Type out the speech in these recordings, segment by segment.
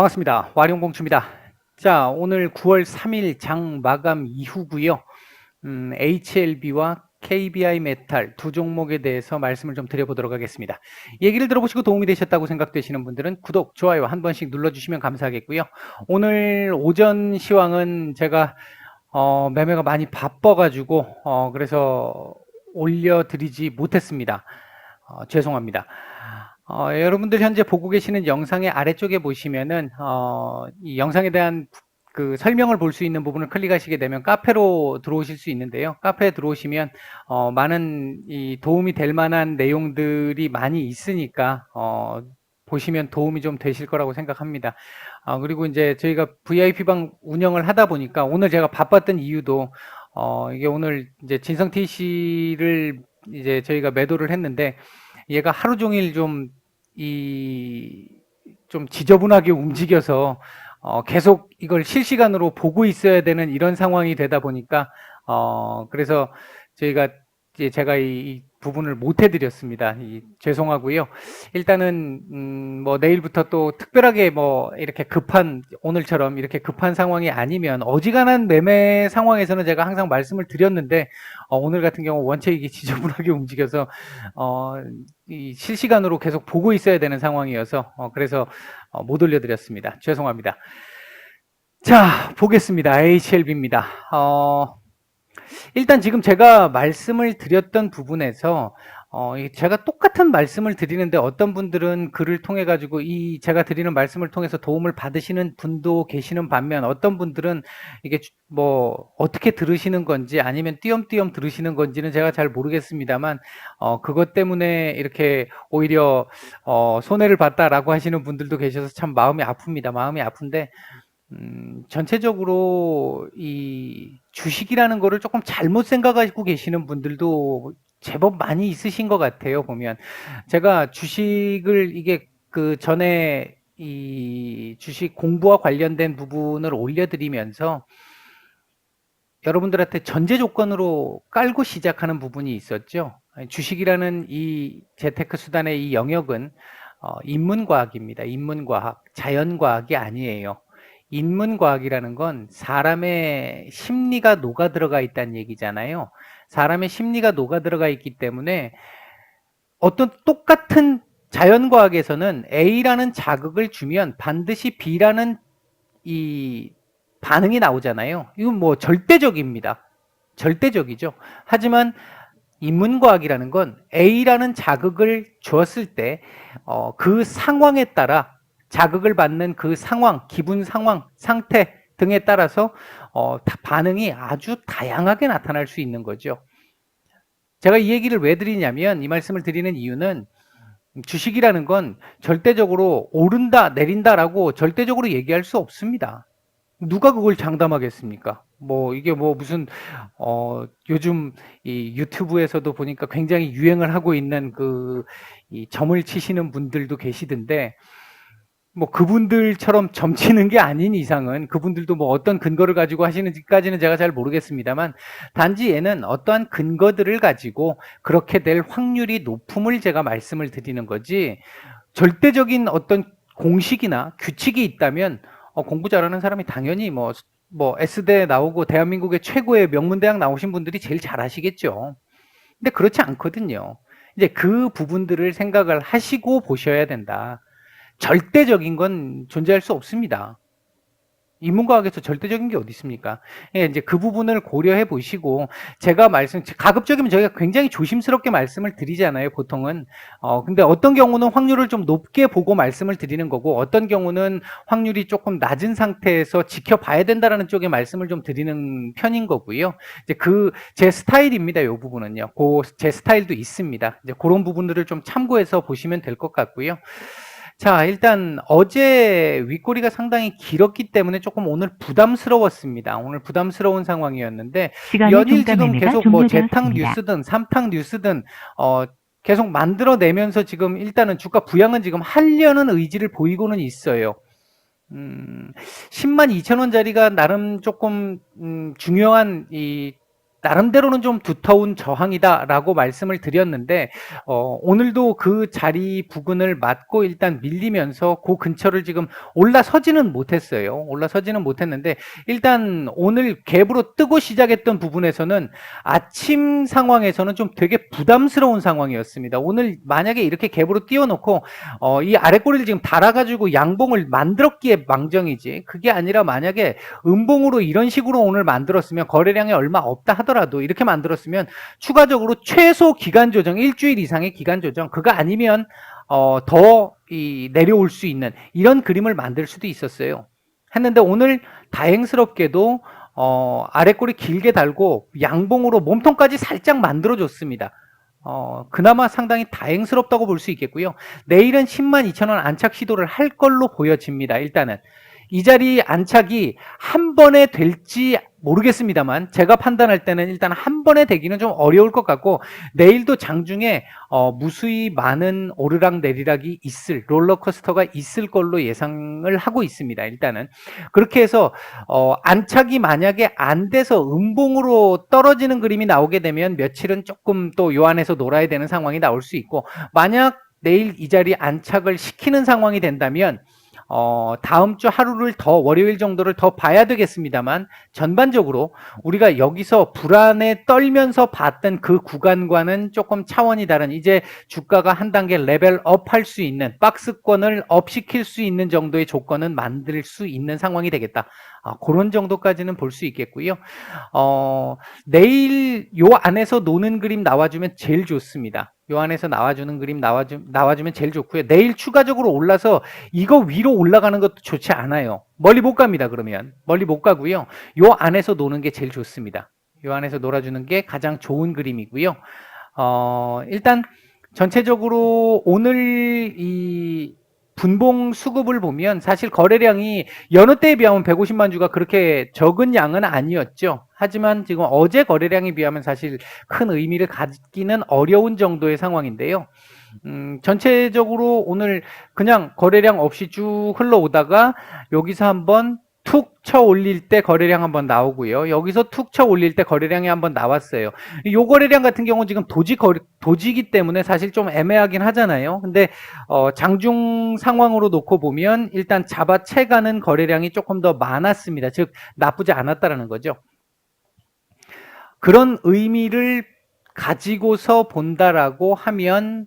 반갑습니다. 와룡공추입니다. 자, 오늘 9월 3일 장 마감 이후고요. 음, HLB와 KBI 메탈 두 종목에 대해서 말씀을 좀 드려보도록 하겠습니다. 얘기를 들어보시고 도움이 되셨다고 생각되시는 분들은 구독, 좋아요 한 번씩 눌러주시면 감사하겠고요. 오늘 오전 시황은 제가 어, 매매가 많이 바빠가지고 어, 그래서 올려드리지 못했습니다. 어, 죄송합니다. 어, 여러분들 현재 보고 계시는 영상의 아래쪽에 보시면은 어, 이 영상에 대한 그 설명을 볼 수 있는 부분을 클릭하시게 되면 카페로 들어오실 수 있는데요. 카페에 들어오시면 어, 많은 이 도움이 될 만한 내용들이 많이 있으니까 어, 보시면 도움이 좀 되실 거라고 생각합니다. 아, 그리고 이제 저희가 VIP방 운영을 하다 보니까 오늘 제가 바빴던 이유도 어, 이게 오늘 이제 진성 TC를 이제 저희가 매도를 했는데 얘가 하루 종일 좀 이 좀 지저분하게 움직여서 어, 계속 이걸 실시간으로 보고 있어야 되는 이런 상황이 되다 보니까 어, 그래서 저희가 이제 제가 이, 이 부분을 못 해드렸습니다. 이, 죄송하고요. 일단은 음, 뭐 내일부터 또 특별하게 뭐 이렇게 급한 오늘처럼 이렇게 급한 상황이 아니면 어지간한 매매 상황에서는 제가 항상 말씀을 드렸는데 어, 오늘 같은 경우 원체 이게 지저분하게 움직여서 어, 이 실시간으로 계속 보고 있어야 되는 상황이어서 어, 그래서 어, 못 올려드렸습니다. 죄송합니다. 자 보겠습니다. HLB입니다. 어, 일단 지금 제가 말씀을 드렸던 부분에서 어, 이 제가 똑같은 말씀을 드리는데 어떤 분들은 글을 통해 가지고 이 제가 드리는 말씀을 통해서 도움을 받으시는 분도 계시는 반면 어떤 분들은 이게 주- 뭐 어떻게 들으시는 건지 아니면 띄엄띄엄 들으시는 건지는 제가 잘 모르겠습니다만 어, 그것 때문에 이렇게 오히려 어, 손해를 봤다라고 하시는 분들도 계셔서 참 마음이 아픕니다. 마음이 아픈데 음, 전체적으로 이 주식이라는 거를 조금 잘못 생각하고 계시는 분들도 제법 많이 있으신 것 같아요, 보면. 제가 주식을 이게 그 전에 이 주식 공부와 관련된 부분을 올려드리면서 여러분들한테 전제 조건으로 깔고 시작하는 부분이 있었죠. 주식이라는 이 재테크 수단의 이 영역은 어, 인문과학입니다. 인문과학, 자연과학이 아니에요. 인문과학이라는 건 사람의 심리가 녹아 들어가 있다는 얘기잖아요. 사람의 심리가 녹아 들어가 있기 때문에 어떤 똑같은 자연과학에서는 A라는 자극을 주면 반드시 B라는 이 반응이 나오잖아요. 이건 뭐 절대적입니다. 절대적이죠. 하지만 인문과학이라는 건 A라는 자극을 주었을 때, 어, 그 상황에 따라 자극을 받는 그 상황, 기분 상황, 상태 등에 따라서 어, 다- 반응이 아주 다양하게 나타날 수 있는 거죠. 제가 이 얘기를 왜 드리냐면 이 말씀을 드리는 이유는 주식이라는 건 절대적으로 오른다, 내린다라고 절대적으로 얘기할 수 없습니다. 누가 그걸 장담하겠습니까? 뭐 이게 뭐 무슨 어 요즘 이 유튜브에서도 보니까 굉장히 유행을 하고 있는 그 이 점을 치시는 분들도 계시던데 뭐 그분들처럼 점치는 게 아닌 이상은 그분들도 뭐 어떤 근거를 가지고 하시는지까지는 제가 잘 모르겠습니다만 단지 얘는 어떠한 근거들을 가지고 그렇게 될 확률이 높음을 제가 말씀을 드리는 거지 절대적인 어떤 공식이나 규칙이 있다면 어, 공부 잘하는 사람이 당연히 뭐, 뭐 S대 나오고 대한민국의 최고의 명문대학 나오신 분들이 제일 잘하시겠죠. 근데 그렇지 않거든요. 이제 그 부분들을 생각을 하시고 보셔야 된다. 절대적인 건 존재할 수 없습니다. 인문과학에서 절대적인 게 어디 있습니까? 예, 이제 그 부분을 고려해 보시고 제가 말씀 가급적이면 저희가 굉장히 조심스럽게 말씀을 드리잖아요, 보통은. 어, 근데 어떤 경우는 확률을 좀 높게 보고 말씀을 드리는 거고 어떤 경우는 확률이 조금 낮은 상태에서 지켜봐야 된다라는 쪽에 말씀을 좀 드리는 편인 거고요. 이제 그 제 스타일입니다, 이 부분은요. 그 제 스타일도 있습니다. 이제 그런 부분들을 좀 참고해서 보시면 될 것 같고요. 자, 일단 어제 윗꼬리가 상당히 길었기 때문에 조금 오늘 부담스러웠습니다. 오늘 부담스러운 상황이었는데 연일 지금 계속 뭐 재탕. 뉴스든 삼탕 뉴스든 어 계속 만들어내면서 지금 일단은 주가 부양은 지금 하려는 의지를 보이고는 있어요. 음, 10만 2천 원짜리가 나름 조금 음, 중요한 이 나름대로는 좀 두터운 저항이다라고 말씀을 드렸는데 어, 오늘도 그 자리 부근을 맞고 일단 밀리면서 그 근처를 지금 올라서지는 못했어요. 올라서지는 못했는데 일단 오늘 갭으로 뜨고 시작했던 부분에서는 아침 상황에서는 좀 되게 부담스러운 상황이었습니다. 오늘 만약에 이렇게 갭으로 띄워놓고 어, 이 아랫꼬리를 지금 달아가지고 양봉을 만들었기에 망정이지 그게 아니라 만약에 음봉으로 이런 식으로 오늘 만들었으면 거래량이 얼마 없다 하더라도 이렇게 만들었으면 추가적으로 최소 기간 조정 일주일 이상의 기간 조정 그거 아니면 어, 더 이, 내려올 수 있는 이런 그림을 만들 수도 있었어요. 했는데 오늘 다행스럽게도 어, 아랫꼬리 길게 달고 양봉으로 몸통까지 살짝 만들어줬습니다. 어, 그나마 상당히 다행스럽다고 볼 수 있겠고요. 내일은 10만 2천 원 안착 시도를 할 걸로 보여집니다. 일단은 이 자리 안착이 한 번에 될지 모르겠습니다만 제가 판단할 때는 일단 한 번에 되기는 좀 어려울 것 같고 내일도 장중에 어, 무수히 많은 오르락 내리락이 있을 롤러코스터가 있을 걸로 예상을 하고 있습니다. 일단은 그렇게 해서 어, 안착이 만약에 안 돼서 음봉으로 떨어지는 그림이 나오게 되면 며칠은 조금 또 요 안에서 놀아야 되는 상황이 나올 수 있고 만약 내일 이 자리 안착을 시키는 상황이 된다면 어, 다음 주 하루를 더 월요일 정도를 더 봐야 되겠습니다만 전반적으로 우리가 여기서 불안에 떨면서 봤던 그 구간과는 조금 차원이 다른 이제 주가가 한 단계 레벨 업 할 수 있는 박스권을 업 시킬 수 있는 정도의 조건은 만들 수 있는 상황이 되겠다. 아, 그런 정도까지는 볼 수 있겠고요. 어, 내일 요 안에서 노는 그림 나와주면 제일 좋습니다. 요 안에서 나와주는 그림 나와주, 나와주면 제일 좋고요. 내일 추가적으로 올라서 이거 위로 올라가는 것도 좋지 않아요. 멀리 못 갑니다. 그러면 멀리 못 가고요. 요 안에서 노는 게 제일 좋습니다. 요 안에서 놀아주는 게 가장 좋은 그림이고요. 어, 일단 전체적으로 오늘 이 분봉 수급을 보면 사실 거래량이 여느 때에 비하면 150만 주가 그렇게 적은 양은 아니었죠. 하지만 지금 어제 거래량에 비하면 사실 큰 의미를 갖기는 어려운 정도의 상황인데요. 음, 전체적으로 오늘 그냥 거래량 없이 쭉 흘러오다가 여기서 한번 툭 쳐 올릴 때 거래량 한번 나오고요. 여기서 툭 쳐 올릴 때 거래량이 한번 나왔어요. 요 거래량 같은 경우 지금 도지 거래, 도지기 때문에 사실 좀 애매하긴 하잖아요. 근데 어, 장중 상황으로 놓고 보면 일단 잡아채가는 거래량이 조금 더 많았습니다. 즉 나쁘지 않았다라는 거죠. 그런 의미를 가지고서 본다라고 하면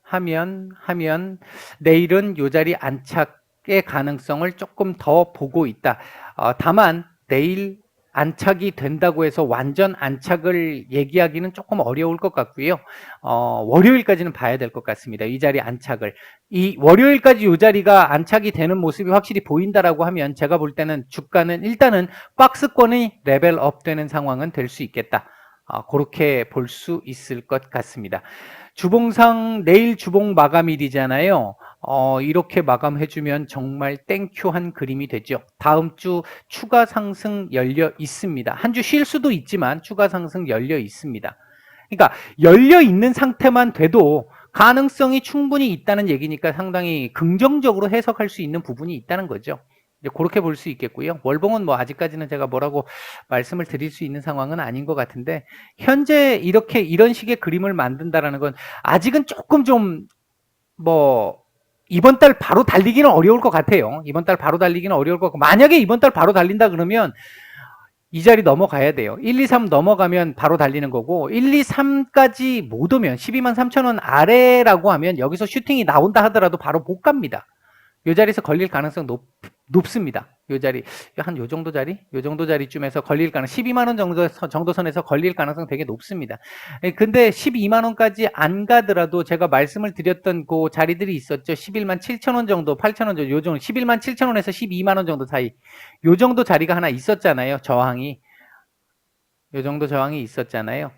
하면 하면 내일은 요 자리 안착의 가능성을 조금 더 보고 있다. 어, 다만 내일 안착이 된다고 해서 완전 안착을 얘기하기는 조금 어려울 것 같고요. 어, 월요일까지는 봐야 될 것 같습니다. 이 자리 안착을. 이 월요일까지 이 자리가 안착이 되는 모습이 확실히 보인다라고 하면 제가 볼 때는 주가는 일단은 박스권이 레벨업 되는 상황은 될 수 있겠다. 어, 그렇게 볼 수 있을 것 같습니다. 주봉상 내일 주봉 마감일이잖아요. 어, 이렇게 마감해주면 정말 땡큐한 그림이 되죠. 다음 주 추가 상승 열려 있습니다. 한 주 쉴 수도 있지만 추가 상승 열려 있습니다. 그러니까 열려 있는 상태만 돼도 가능성이 충분히 있다는 얘기니까 상당히 긍정적으로 해석할 수 있는 부분이 있다는 거죠. 이제 그렇게 볼 수 있겠고요. 월봉은 뭐 아직까지는 제가 뭐라고 말씀을 드릴 수 있는 상황은 아닌 것 같은데 현재 이렇게 이런 식의 그림을 만든다라는 건 아직은 조금 좀뭐 이번 달 바로 달리기는 어려울 것 같아요. 이번 달 바로 달리기는 어려울 것 같고 만약에 이번 달 바로 달린다 그러면 이 자리 넘어가야 돼요. 1, 2, 3 넘어가면 바로 달리는 거고 1, 2, 3까지 못 오면 12만 3천 원 아래라고 하면 여기서 슈팅이 나온다 하더라도 바로 못 갑니다. 이 자리에서 걸릴 가능성 높, 높습니다. 요 자리 한 요 정도 자리, 요 정도 자리쯤에서 걸릴 가능 12만 원 정도 정도 선에서 걸릴 가능성 되게 높습니다. 예, 근데 12만 원까지 안 가더라도 제가 말씀을 드렸던 그 자리들이 있었죠. 11만 7천 원 정도, 8천 원 정도, 요 정도 11만 7천 원에서 12만 원 정도 사이, 요 정도 자리가 하나 있었잖아요. 저항이 요 정도 저항이 있었잖아요.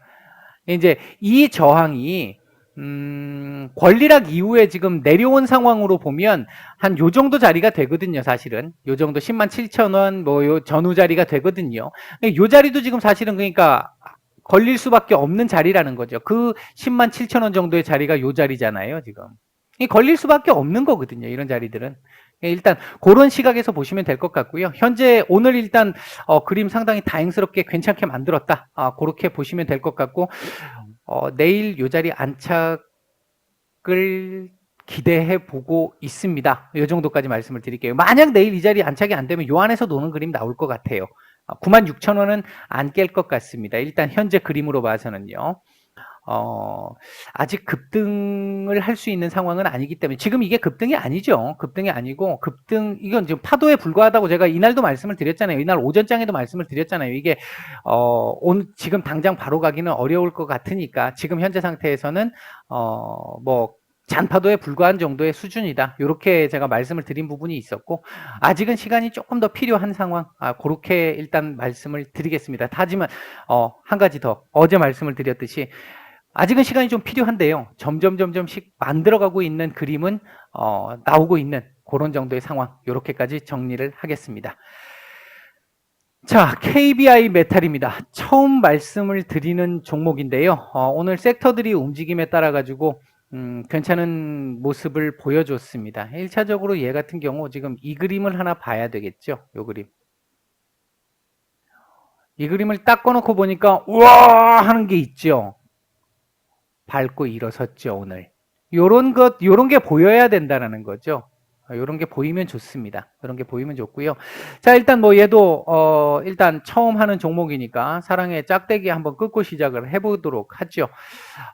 이제 이 저항이 음, 권리락 이후에 지금 내려온 상황으로 보면 한 요 정도 자리가 되거든요, 사실은. 요 정도 10만 7천 원, 뭐, 요 전후 자리가 되거든요. 요 자리도 지금 사실은 그러니까 걸릴 수밖에 없는 자리라는 거죠. 그 10만 7천 원 정도의 자리가 요 자리잖아요, 지금. 이 걸릴 수밖에 없는 거거든요, 이런 자리들은. 예, 일단 그런 시각에서 보시면 될 것 같고요. 현재 오늘 일단 어, 그림 상당히 다행스럽게 괜찮게 만들었다. 아, 그렇게 보시면 될 것 같고 어, 내일 요 자리 안착을 기대해 보고 있습니다. 이 정도까지 말씀을 드릴게요. 만약 내일 이 자리 안착이 안 되면 요 안에서 노는 그림 나올 것 같아요. 9만 6천 원은 안 깰 것 같습니다. 일단 현재 그림으로 봐서는요. 어, 아직 급등을 할 수 있는 상황은 아니기 때문에 지금 이게 급등이 아니죠. 급등이 아니고 급등 이건 지금 파도에 불과하다고 제가 이날도 말씀을 드렸잖아요. 이날 오전장에도 말씀을 드렸잖아요. 이게 어, 오늘 지금 당장 바로 가기는 어려울 것 같으니까 지금 현재 상태에서는 어, 뭐 잔파도에 불과한 정도의 수준이다. 이렇게 제가 말씀을 드린 부분이 있었고 아직은 시간이 조금 더 필요한 상황. 아, 그렇게 일단 말씀을 드리겠습니다. 하지만 어, 한 가지 더 어제 말씀을 드렸듯이 아직은 시간이 좀 필요한데요. 점점 점점씩 만들어가고 있는 그림은 어, 나오고 있는 그런 정도의 상황. 이렇게까지 정리를 하겠습니다. 자, KBI 메탈입니다. 처음 말씀을 드리는 종목인데요. 어, 오늘 섹터들이 움직임에 따라 가지고 음, 괜찮은 모습을 보여줬습니다. 1차적으로 얘 같은 경우 지금 이 그림을 하나 봐야 되겠죠. 요 그림. 이 그림을 딱 꺼놓고 보니까 우와 하는 게 있죠. 밟고 일어섰죠 오늘. 요런 것 요런 게 보여야 된다는 거죠. 이런 게 보이면 좋습니다. 이런 게 보이면 좋고요. 자, 일단 뭐 얘도 어 일단 처음 하는 종목이니까 사랑의 짝대기 한번 끊고 시작을 해보도록 하죠.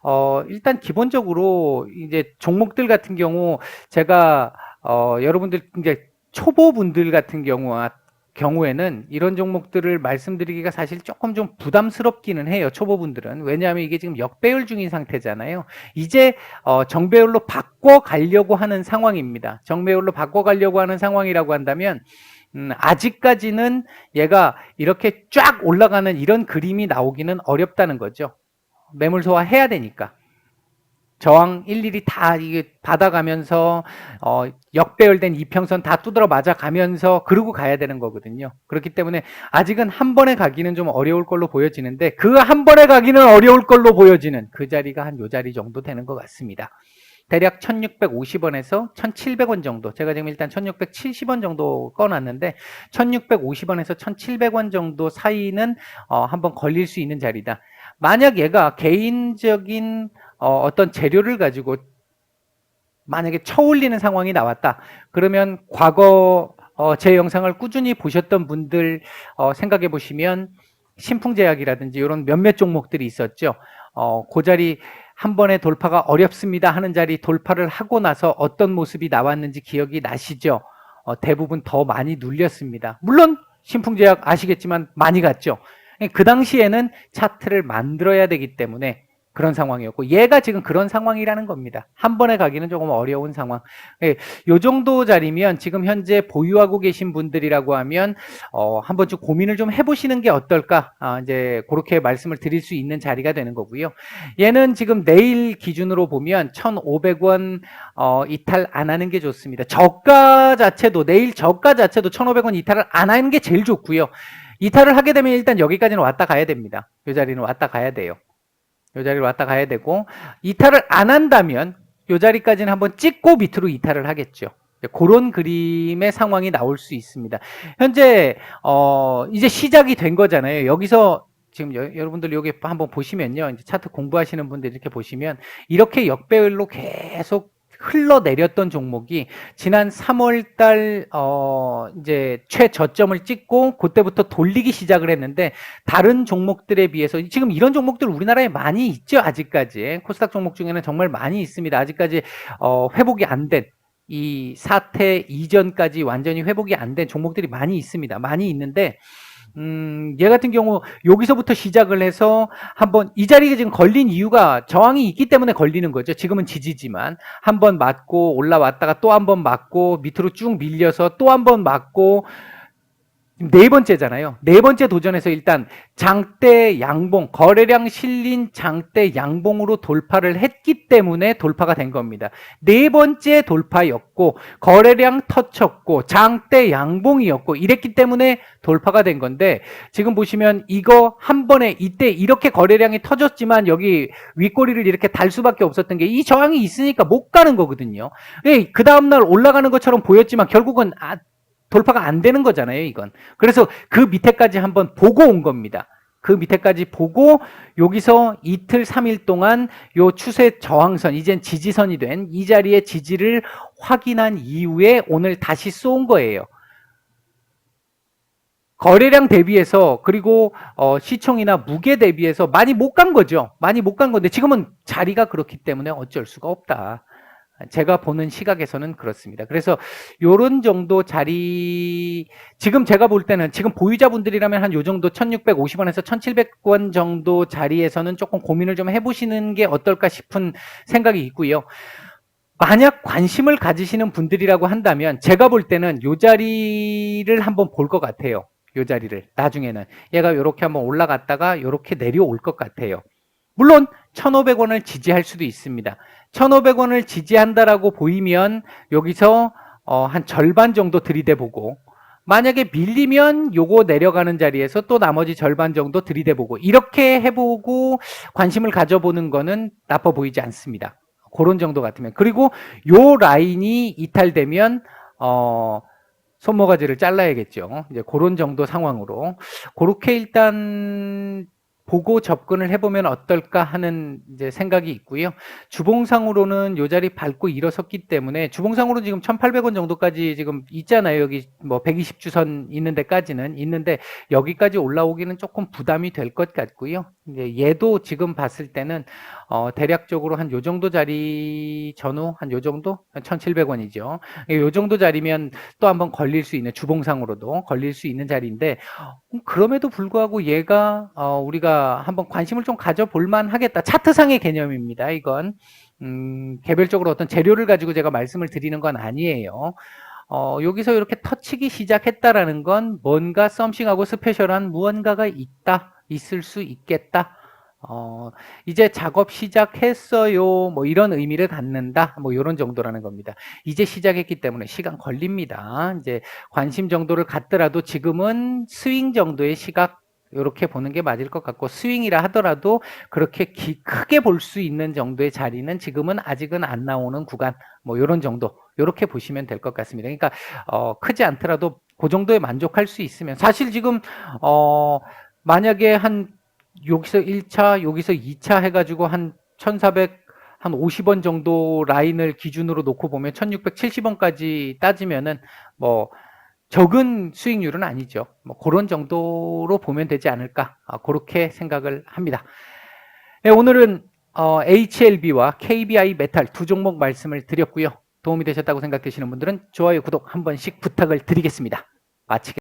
어 일단 기본적으로 이제 종목들 같은 경우 제가 어 여러분들 이제 초보분들 같은 경우와 경우에는 이런 종목들을 말씀드리기가 사실 조금 좀 부담스럽기는 해요. 초보분들은. 왜냐하면 이게 지금 역배열 중인 상태잖아요. 이제 어, 정배열로 바꿔 가려고 하는 상황입니다. 정배열로 바꿔 가려고 하는 상황이라고 한다면 음, 아직까지는 얘가 이렇게 쫙 올라가는 이런 그림이 나오기는 어렵다는 거죠. 매물 소화해야 되니까. 저항 일일이 다 이게 받아가면서 어, 역배열된 이평선 다 두드러 맞아 가면서 그러고 가야 되는 거거든요. 그렇기 때문에 아직은 한 번에 가기는 좀 어려울 걸로 보여지는데 그 한 번에 가기는 어려울 걸로 보여지는 그 자리가 한 요 자리 정도 되는 것 같습니다. 대략 1650원에서 1700원 정도. 제가 지금 일단 1670원 정도 꺼놨는데 1650원에서 1700원 정도 사이는 어, 한번 걸릴 수 있는 자리다. 만약 얘가 개인적인 어, 어떤 재료를 가지고 만약에 쳐올리는 상황이 나왔다. 그러면 과거 어, 제 영상을 꾸준히 보셨던 분들 어, 생각해 보시면 신풍제약이라든지 이런 몇몇 종목들이 있었죠. 어, 그 자리 한 번에 돌파가 어렵습니다 하는 자리 돌파를 하고 나서 어떤 모습이 나왔는지 기억이 나시죠? 어, 대부분 더 많이 눌렸습니다. 물론 신풍제약 아시겠지만 많이 갔죠. 그 당시에는 차트를 만들어야 되기 때문에 그런 상황이었고 얘가 지금 그런 상황이라는 겁니다. 한 번에 가기는 조금 어려운 상황. 예, 요 정도 자리면 지금 현재 보유하고 계신 분들이라고 하면 어, 한번 좀 고민을 좀 해보시는 게 어떨까? 아, 이제 그렇게 말씀을 드릴 수 있는 자리가 되는 거고요. 얘는 지금 내일 기준으로 보면 1,500원 어, 이탈 안 하는 게 좋습니다. 저가 자체도 내일 저가 자체도 1,500원 이탈을 안 하는 게 제일 좋고요. 이탈을 하게 되면 일단 여기까지는 왔다 가야 됩니다. 이 자리는 왔다 가야 돼요. 이 자리로 왔다 가야 되고 이탈을 안 한다면 이 자리까지는 한번 찍고 밑으로 이탈을 하겠죠. 그런 그림의 상황이 나올 수 있습니다. 현재 어 이제 시작이 된 거잖아요. 여기서 지금 여, 러분들 여기 한번 보시면요. 이제 차트 공부하시는 분들 이렇게 보시면 이렇게 역배열로 계속 흘러내렸던 종목이 지난 3월 달, 어, 이제 최저점을 찍고 그때부터 돌리기 시작을 했는데 다른 종목들에 비해서 지금 이런 종목들 우리나라에 많이 있죠, 아직까지. 코스닥 종목 중에는 정말 많이 있습니다. 아직까지, 어, 회복이 안 된. 이 사태 이전까지 완전히 회복이 안 된 종목들이 많이 있습니다. 많이 있는데, 음, 얘 같은 경우 여기서부터 시작을 해서 한번 이 자리에 지금 걸린 이유가 저항이 있기 때문에 걸리는 거죠. 지금은 지지지만 한번 맞고 올라왔다가 또 한 번 맞고 밑으로 쭉 밀려서 또 한 번 맞고 네 번째잖아요. 네 번째 도전에서 일단 장대 양봉, 거래량 실린 장대 양봉으로 돌파를 했기 때문에 돌파가 된 겁니다. 네 번째 돌파였고, 거래량 터쳤고, 장대 양봉이었고, 이랬기 때문에 돌파가 된 건데, 지금 보시면 이거 한 번에 이때 이렇게 거래량이 터졌지만 여기 윗꼬리를 이렇게 달 수밖에 없었던 게 이 저항이 있으니까 못 가는 거거든요. 그 다음날 올라가는 것처럼 보였지만 결국은 아, 돌파가 안 되는 거잖아요, 이건. 그래서 그 밑에까지 한번 보고 온 겁니다. 그 밑에까지 보고 여기서 이틀, 삼일 동안 요 추세 저항선, 이젠 지지선이 된 이 자리의 지지를 확인한 이후에 오늘 다시 쏜 거예요. 거래량 대비해서 그리고 어, 시총이나 무게 대비해서 많이 못 간 거죠. 많이 못 간 건데 지금은 자리가 그렇기 때문에 어쩔 수가 없다. 제가 보는 시각에서는 그렇습니다. 그래서 요런 정도 자리 지금 제가 볼 때는 지금 보유자분들이라면 한 요 정도 1650원에서 1700원 정도 자리에서는 조금 고민을 좀 해보시는 게 어떨까 싶은 생각이 있고요. 만약 관심을 가지시는 분들이라고 한다면 제가 볼 때는 요 자리를 한번 볼 것 같아요. 요 자리를 나중에는 얘가 이렇게 한번 올라갔다가 이렇게 내려올 것 같아요. 물론 1,500원을 지지할 수도 있습니다. 1,500원을 지지한다라고 보이면 여기서 어, 한 절반 정도 들이대보고 만약에 밀리면 요거 내려가는 자리에서 또 나머지 절반 정도 들이대보고 이렇게 해보고 관심을 가져보는 거는 나빠 보이지 않습니다. 그런 정도 같으면 그리고 요 라인이 이탈되면 어 손모가지를 잘라야겠죠. 이제 그런 정도 상황으로 그렇게 일단 보고 접근을 해보면 어떨까 하는 이제 생각이 있고요. 주봉상으로는 요 자리 밟고 일어섰기 때문에 주봉상으로 지금 1,800원 정도까지 지금 있잖아요. 여기 뭐 120주선 있는 데까지는 있는데 여기까지 올라오기는 조금 부담이 될 것 같고요. 이제 얘도 지금 봤을 때는 어 대략적으로 한 요 정도 자리 전후 한 요 정도 1,700원이죠. 요 정도 자리면 또 한번 걸릴 수 있는 주봉상으로도 걸릴 수 있는 자리인데 음, 그럼에도 불구하고 얘가 어 우리가 한번 관심을 좀 가져볼 만하겠다. 차트상의 개념입니다. 이건 음, 개별적으로 어떤 재료를 가지고 제가 말씀을 드리는 건 아니에요. 어, 여기서 이렇게 터치기 시작했다라는 건 뭔가 썸씽하고 스페셜한 무언가가 있다, 있을 수 있겠다. 어, 이제 작업 시작했어요. 뭐 이런 의미를 갖는다. 뭐 이런 정도라는 겁니다. 이제 시작했기 때문에 시간 걸립니다. 이제 관심 정도를 갖더라도 지금은 스윙 정도의 시각 이렇게 보는 게 맞을 것 같고 스윙이라 하더라도 그렇게 기, 크게 볼 수 있는 정도의 자리는 지금은 아직은 안 나오는 구간 뭐 이런 정도 이렇게 보시면 될 것 같습니다. 그러니까 어, 크지 않더라도 그 정도에 만족할 수 있으면 사실 지금 어, 만약에 한 여기서 1차 여기서 2차 해가지고 한 1400, 한 50원 정도 라인을 기준으로 놓고 보면 1670원까지 따지면은 뭐 적은 수익률은 아니죠. 뭐 그런 정도로 보면 되지 않을까 아, 그렇게 생각을 합니다. 네, 오늘은 어, HLB와 KBI 메탈 두 종목 말씀을 드렸고요. 도움이 되셨다고 생각되시는 분들은 좋아요, 구독 한 번씩 부탁을 드리겠습니다. 마치겠습니다.